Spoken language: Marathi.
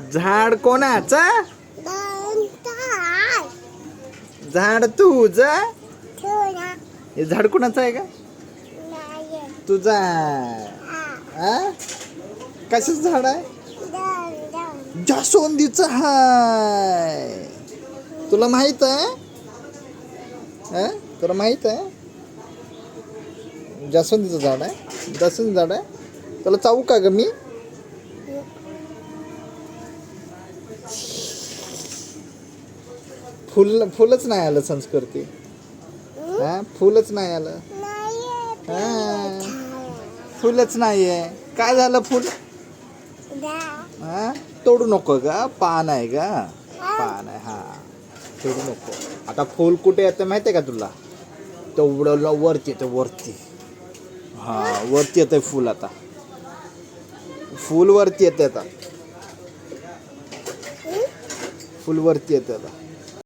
झाड कोणाच? झाड तुझ? हे झाड कोणाचं आहे का? तुझा कशाच झाड आहे? जास्वंदीचं हाय. तुला माहीत आहे? तुला माहीत आहे? जास्वंदीचं झाड आहे? जास्वंदी झाड आहे? तुला चावू का ग मी? फुल फुलच नाही आलं संस्कृती. हा? फुलच नाही आलं. हा. फुलच नाहीये. काय झालं फुल? हा? तोडू नको का पान आहे का पान आहे हा. तोडू नको. आता फुल कुठे येतं माहिती आहे का तुला? तेवढं ल- वरती येतं वरती. हा वरती येतंय फुल आता. फुल वरती येते आता. फुल वरती येते आता.